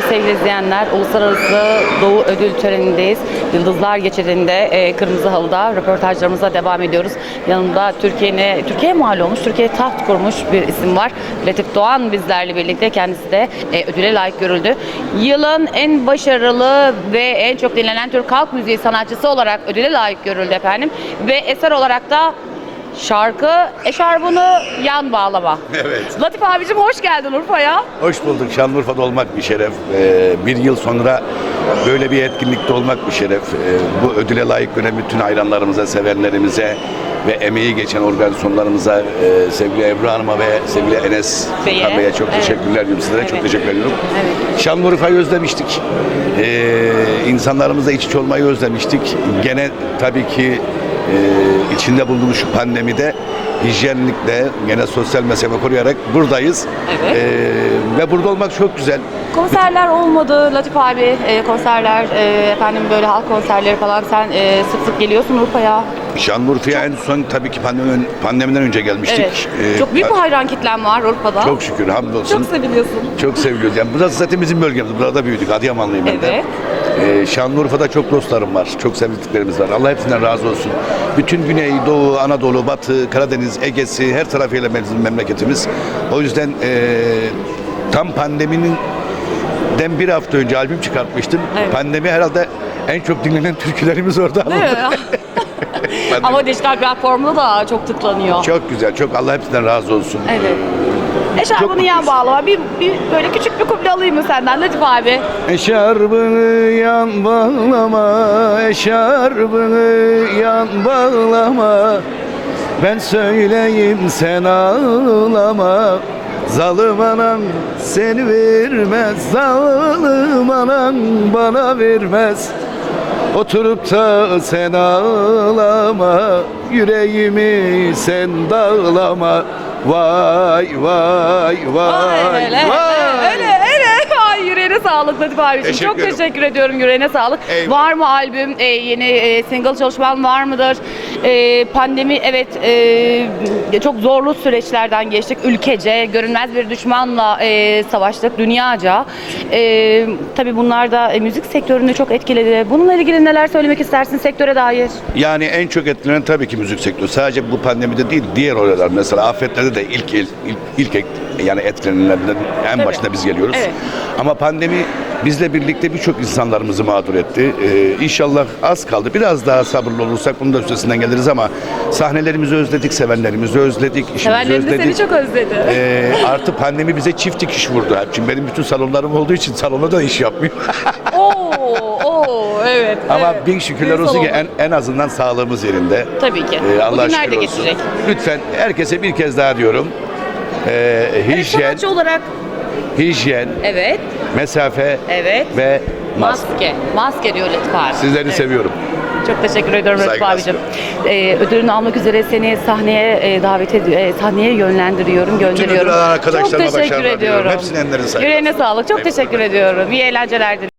Sevgili izleyenler, Uluslararası Doğu Ödül Töreni'ndeyiz. Yıldızlar Geçidi'nde e, Kırmızı Halı'da röportajlarımıza devam ediyoruz. Yanımda Türkiye'ne, Türkiye'ye mal olmuş, Türkiye'ye taht kurmuş bir isim var. Latif Doğan bizlerle birlikte kendisi de e, ödüle layık görüldü. Yılın en başarılı ve en çok dinlenen Türk halk müziği sanatçısı olarak ödüle layık görüldü efendim. Ve eser olarak da şarkı Eşarbını Yan Bağlama. Evet. Latif abicim hoş geldin Urfa'ya. Hoş bulduk. Şanlıurfa'da olmak bir şeref. Ee, bir yıl sonra böyle bir etkinlikte olmak bir şeref. Ee, bu ödüle layık gören bütün hayranlarımıza, sevenlerimize ve emeği geçen organizasyonlarımıza, e, sevgili Ebru Hanım'a ve sevgili Enes Bey'e. Çok Evet. teşekkürler diyorum sizlere. Evet. Çok teşekkür ediyorum. Evet. Şanlıurfa'yı özlemiştik. Ee, insanlarımızla iç içe olmayı özlemiştik. Gene tabii ki e, içinde bulunduğumuz şu pandemide hijyenlikle, gene sosyal mesafe koruyarak buradayız. Evet. Ee, ve burada olmak çok güzel. Konserler olmadı Latif abi. E, konserler, e, efendim böyle halk konserleri falan. Sen e, sık sık geliyorsun Urfa'ya. Şanlıurfa'ya en son tabii ki pandemiden, pandemiden önce gelmiştik. Evet. Ee, Çok büyük bir hayran kitlen var Urfa'da. Çok şükür hamdolsun. Çok seviliyorsun. Çok seviliyoruz. Yani burası zaten bizim bölgemiz. Burada büyüdük. Adıyamanlıyım ben de. Evet. Ee, Şanlıurfa'da çok dostlarım var. Çok sevdiklerimiz var. Allah hepsinden razı olsun. Bütün Güney, Doğu, Anadolu, Batı, Karadeniz, Ege'si her tarafıyla bizim memleketimiz. O yüzden ee, tam pandeminin den bir hafta önce albüm çıkartmıştım. Evet. Pandemi herhalde en çok dinlenen türkülerimiz orada. Değil Ama dijital platformda da çok tıklanıyor. Çok güzel, çok Allah hepsinden razı olsun. Evet. Eşarbını mutluyuz. yan bağlama. Bir, bir böyle küçük bir kuple alayım mı senden Latif abi? Eşarbını yan bağlama, eşarbını yan bağlama Ben söyleyeyim sen ağlama Zalim anam seni vermez Zalim anam bana vermez Oturup da sen ağlama Yüreğimi sen dağlama. Vay vay vay öyle, vay sağlık Latif abiciğim. Teşekkür Çok ederim. teşekkür ediyorum yüreğine sağlık. Eyvallah. Var mı albüm, e, yeni e, single çalışman var mıdır? E, pandemi evet e, çok zorlu süreçlerden geçtik. Ülkece, görünmez bir düşmanla e, savaştık dünyaca. E, tabii bunlar da e, müzik sektörünü çok etkiledi. Bununla ilgili neler söylemek istersin sektöre dair? Yani en çok etkilenen tabii ki müzik sektörü. Sadece bu pandemide değil, diğer oralar mesela afetlerde de ilk ilk, ilk et- yani etkilenenlerden en başta biz geliyoruz. Evet. Ama pandemi bizle birlikte birçok insanlarımızı mağdur etti. Ee, inşallah az kaldı. Biraz daha sabırlı olursak bunun da üstesinden geliriz ama sahnelerimizi özledik, sevenlerimizi özledik, işimizi de özledik. seni çok özledi. Ee, artı pandemi bize çift dikiş vurdu. Şimdi benim bütün salonlarım olduğu için salonda da iş yapmıyorum. oo, oo, evet. Ama evet. bin şükürler Büyük olsun ki en, en azından sağlığımız yerinde. Tabii ki. Ee, Allah'a Bugünler şükür de olsun. geçecek. Lütfen herkese bir kez daha diyorum. Ee, Evet, hijyen, sanatçı olarak hijyen, evet, mesafe evet. ve maske. Maske. Maske diyor Latif abi. Sizleri Evet. seviyorum. Çok teşekkür ediyorum Saygılar abicim. Ee, ödülünü almak üzere seni sahneye e, davet ediyorum, sahneye yönlendiriyorum, gönderiyorum. alan arkadaşlarıma Çok teşekkür ediyorum. diliyorum. Hepsine ellerine sağlık. Yüreğine sağlık. Çok Eyvallah. teşekkür ediyorum. İyi eğlenceler dilerim.